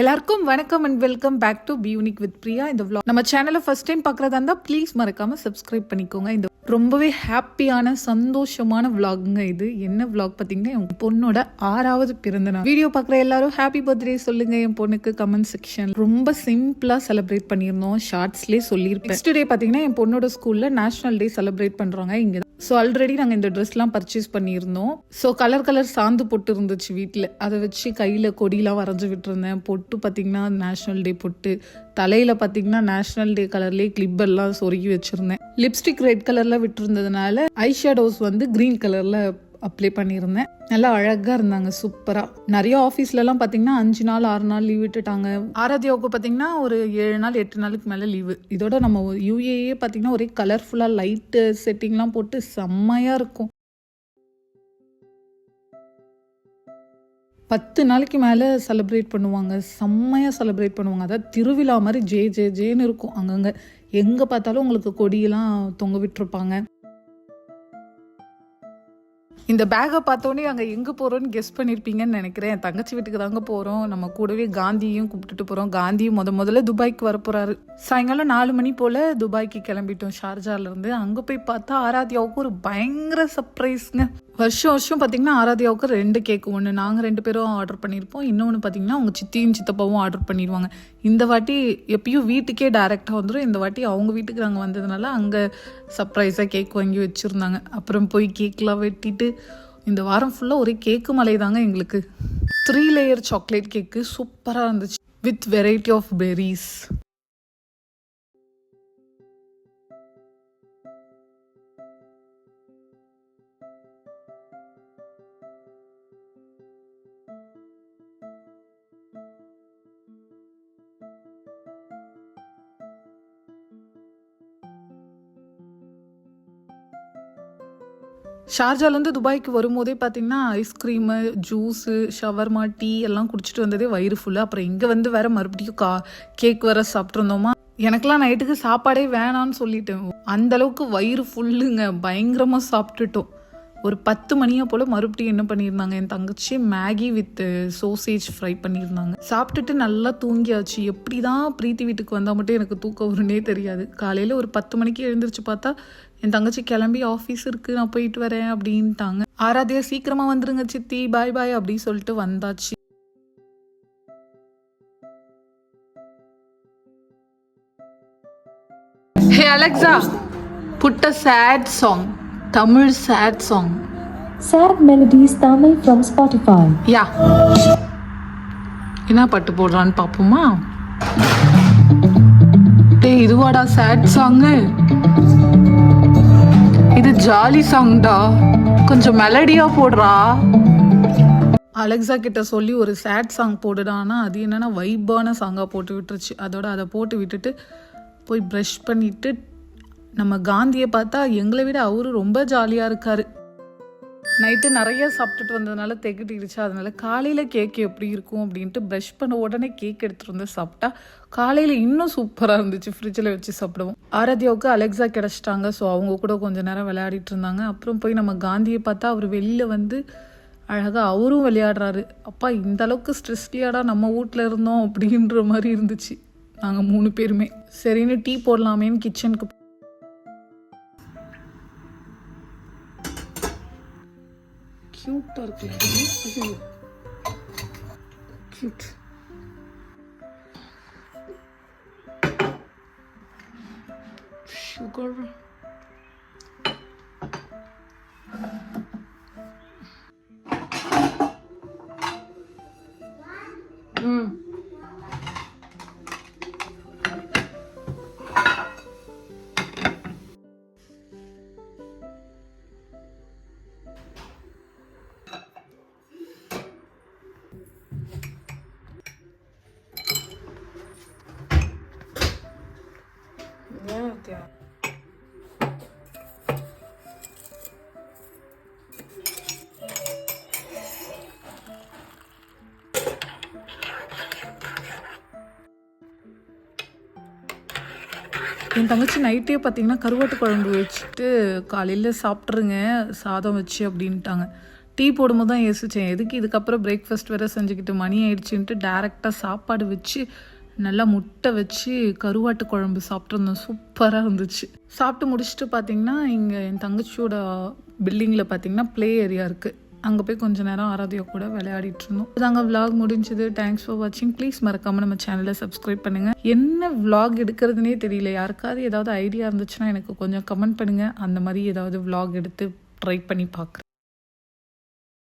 எல்லாருக்கும் வணக்கம் and welcome back to பியூனிக் வித் பிரியா இந்த விளாக் நம்ம சேனலை ஃபர்ஸ்ட் டைம் பார்க்குறதா இருந்தால் ப்ளீஸ் மறக்காம சப்ஸ்கிரைப் பண்ணிக்கோங்க. இந்த ரொம்பவே ஹாப்பியான சந்தோஷமான vlogங்க இது. என்ன vlog பார்த்தீங்கன்னா என் பொண்ணோட ஆறாவது பிறந்த நாள். வீடியோ பார்க்குற எல்லாரும் ஹாப்பி பர்த்டே சொல்லுங்க. என் பொண்ணுக்கு கமெண்ட் செக்ஷன் ரொம்ப சிம்பிளாக செலிப்ரேட் பண்ணியிருந்தோம். ஷார்ட்ஸ்லேயே சொல்லியிருப்பேன். நெக்ஸ்ட் டே பார்த்தீங்கன்னா என் பொண்ணோட ஸ்கூலில் நேஷனல் டே செலிப்ரேட் பண்ணுறாங்க இங்கே ஸோ ஆல்ரெடி நாங்கள் இந்த ட்ரெஸ்லாம் பர்ச்சேஸ் பண்ணியிருந்தோம். ஸோ கலர் கலர் சாந்து பொட்டு இருந்துச்சு வீட்டில் அதை வச்சு கையில் கொடியெலாம் வரைஞ்சி விட்டுருந்தேன். பொட்டு பார்த்தீங்கன்னா நேஷ்னல் டே பொட்டு. தலையில் பார்த்தீங்கன்னா நேஷ்னல் டே கலர்லேயே கிளிப்பெல்லாம் சொருகி வச்சுருந்தேன். லிப்ஸ்டிக் ரெட் கலரில் விட்டுருந்ததுனால ஐ ஷேடோஸ் வந்து க்ரீன் கலரில் அப்ளை பண்ணியிருந்தேன். நல்லா அழகாக இருந்தாங்க சூப்பராக நிறைய ஆஃபீஸ்லலாம் பார்த்தீங்கன்னா அஞ்சு நாள் ஆறு நாள் லீவ் விட்டுட்டாங்க. ஆராத்யாவுக்கு பார்த்தீங்கன்னா ஒரு ஏழு நாள் எட்டு நாளுக்கு மேலே லீவு இதோட நம்ம யூஏஏ பார்த்தீங்கன்னா ஒரே கலர்ஃபுல்லாக லைட்டு செட்டிங்லாம் போட்டு செம்மையாக இருக்கும். பத்து நாளைக்கு மேலே செலிப்ரேட் பண்ணுவாங்க. செம்மையாக செலிப்ரேட் பண்ணுவாங்க. அதாவது திருவிழா மாதிரி ஜே ஜே ஜேன்னு இருக்கும் அங்கங்கே. எங்கே பார்த்தாலும் உங்களுக்கு கொடியெல்லாம் தொங்க விட்டுருப்பாங்க. இந்த பேக்கை பார்த்தோன்னே அங்கே எங்கே போகிறோன்னு கெஸ் பண்ணியிருப்பீங்கன்னு நினைக்கிறேன். தங்கச்சி வீட்டுக்கு தாங்க போகிறோம் நம்ம கூடவே காந்தியும் கூப்பிட்டுட்டு போகிறோம் காந்தியும் முத முதல்ல துபாய்க்கு வர போகிறாரு சாயங்காலம் நாலு மணி போல் துபாய்க்கு கிளம்பிட்டோம் ஷார்ஜாலேருந்து. அங்கே போய் பார்த்தா ஆராத்யாவுக்கு ஒரு பயங்கர சர்ப்ரைஸ்ங்க வருஷம் வருஷம் பார்த்தீங்கன்னா ஆராத்யாவுக்கு ரெண்டு கேக் ஒன்று நாங்கள் ரெண்டு பேரும் ஆர்டர் பண்ணியிருப்போம். இன்னொன்று பார்த்தீங்கன்னா அவங்க சித்தியும் சித்தப்பாவும் ஆர்டர் பண்ணிடுவாங்க. இந்த வாட்டி எப்பயும் வீட்டுக்கே டைரெக்டாக வந்துடும் இந்த வாட்டி அவங்க வீட்டுக்கு நாங்கள் வந்ததுனால அங்கே சர்ப்ரைஸாக கேக் வாங்கி வச்சுருந்தாங்க. அப்புறம் போய் கேக்லாம் வெட்டிட்டு இந்த வாரம் ஃபுல்லாக ஒரே கேக்கு மலை தாங்க எங்களுக்கு. த்ரீ லேயர் சாக்லேட் கேக்கு சூப்பராக இருந்துச்சு. வித் வெரைட்டி ஆஃப் பெரிஸ் ஷார்ஜாலேருந்து துபாய்க்கு வரும்போதே பார்த்தீங்கன்னா ஐஸ்கிரீமு ஜூஸு ஷவர்மா டீ எல்லாம் குடிச்சிட்டு வந்ததே வயிறு ஃபுல்லு அப்புறம் இங்கே வந்து வேற மறுபடியும் கா கேக் வேற சாப்பிட்ருந்தோமா எனக்கெல்லாம் நைட்டுக்கு சாப்பாடே வேணான்னு சொல்லிட்டேன். அந்தளவுக்கு வயிறு ஃபுல்லுங்க பயங்கரமாக சாப்பிட்டுட்டோம். ஒரு பத்து மணியை போல் மறுபடியும் என்ன பண்ணியிருந்தாங்க? என் தங்கச்சி மேகி வித் சோசேஜ் ஃப்ரை பண்ணியிருந்தாங்க. சாப்பிட்டுட்டு நல்லா தூங்கியாச்சு. எப்படி தான் பிரீத்தி வீட்டுக்கு வந்தால் மட்டும் எனக்கு தூக்கம் வரும்னே தெரியாது. காலையில் ஒரு பத்து மணிக்கு எழுந்திரிச்சு பார்த்தா என் தங்கச்சி கிளம்பி ஆஃபீஸ் இருக்குது நான் போயிட்டு வரேன். அப்படின்ட்டாங்க. ஆராதியா சீக்கிரமாக வந்துருங்க சித்தி. பாய் பாய். அப்படின்னு சொல்லிட்டு வந்தாச்சு. Hey Alexa. Put a sad song Tamil sad song Sad Melodies Tamil from Spotify. Yeah. என்ன பாட்டு போடுறான்னு பார்ப்போமா டேய் இதுவாடா சேட் சாங்கு இது ஜாலி சாங்டா கொஞ்சம் மெலடியா போடுறா. அலெக்சா கிட்ட சொல்லி ஒரு சேட் சாங் போடுடானா அது என்னன்னா வைப்பான சாங்காக போட்டு விட்டுருச்சு. அதோட அதை போட்டு விட்டுட்டு போய் ப்ரஷ் பண்ணிட்டு நம்ம காந்தியை பார்த்தா எங்களை விட அவரு ரொம்ப ஜாலியாக இருக்காரு. நைட்டு நிறைய சாப்பிட்டுட்டு வந்ததுனால தெகிட்டிடுச்சு. அதனால காலையில் கேக் எப்படி இருக்கும் அப்படின்ட்டு ப்ரஷ் பண்ண உடனே கேக் எடுத்துட்டு வந்து சாப்பிட்டா காலையில் இன்னும் சூப்பராக இருந்துச்சு. ஃப்ரிட்ஜில் வச்சு சாப்பிடுவோம். ஆராத்யாவுக்கு அலெக்ஸா கிடச்சிட்டாங்க. ஸோ அவங்க கூட கொஞ்ச நேரம் விளையாடிட்டு இருந்தாங்க. அப்புறம் போய் நம்ம காந்தியை பார்த்தா அவர் வெளியில் வந்து அழகாக அவரும் விளையாடுறாரு. அப்பா இந்த அளவுக்கு ஸ்ட்ரெஸ்லியாடா நம்ம வீட்டில் இருந்தோம் அப்படின்ற மாதிரி இருந்துச்சு. நாங்கள் மூணு பேருமே. சரின்னு டீ போடலாமேன்னு கிச்சனுக்கு क्यूट टर्की है। क्यूट। Sugar ஏன் என் தங்கச்சி நைட்டே பார்த்தீங்கன்னா கருவாட்டு குழம்பு வச்சுட்டு காலையில் சாப்பிட்ருங்க சாதம் வச்சு அப்படின்ட்டாங்க. டீ போடும்போது தான் யோசித்தேன் எதுக்கு இதுக்கப்புறம் பிரேக்ஃபாஸ்ட் வேறு செஞ்சுக்கிட்டு மணி ஆயிடுச்சுன்ட்டு டேரெக்டாக சாப்பாடு வச்சு நல்லா முட்டை வச்சு கருவாட்டு குழம்பு சாப்பிட்ருந்தோம் சூப்பராக இருந்துச்சு. சாப்பிட்டு முடிச்சுட்டு பார்த்தீங்கன்னா இங்கே என் தங்கச்சியோட பில்டிங்கில் பார்த்தீங்கன்னா ப்ளே ஏரியா இருக்குது அங்கே போய் கொஞ்ச நேரம் ஆராதியா கூட விளையாடிட்டு இருந்தோம். நாங்கள் vlog முடிஞ்சது. தேங்க்ஸ் ஃபார் வாட்சிங் ப்ளீஸ் மறக்காமல் நம்ம சேனலை சப்ஸ்கிரைப் பண்ணுங்கள் என்ன விலாக் எடுக்கிறதுனே தெரியல. யாருக்காவது ஏதாவது ஐடியா இருந்துச்சுன்னா எனக்கு கொஞ்சம் கமெண்ட் பண்ணுங்கள் அந்த மாதிரி ஏதாவது விலாக் எடுத்து ட்ரை பண்ணி பார்க்குறேன்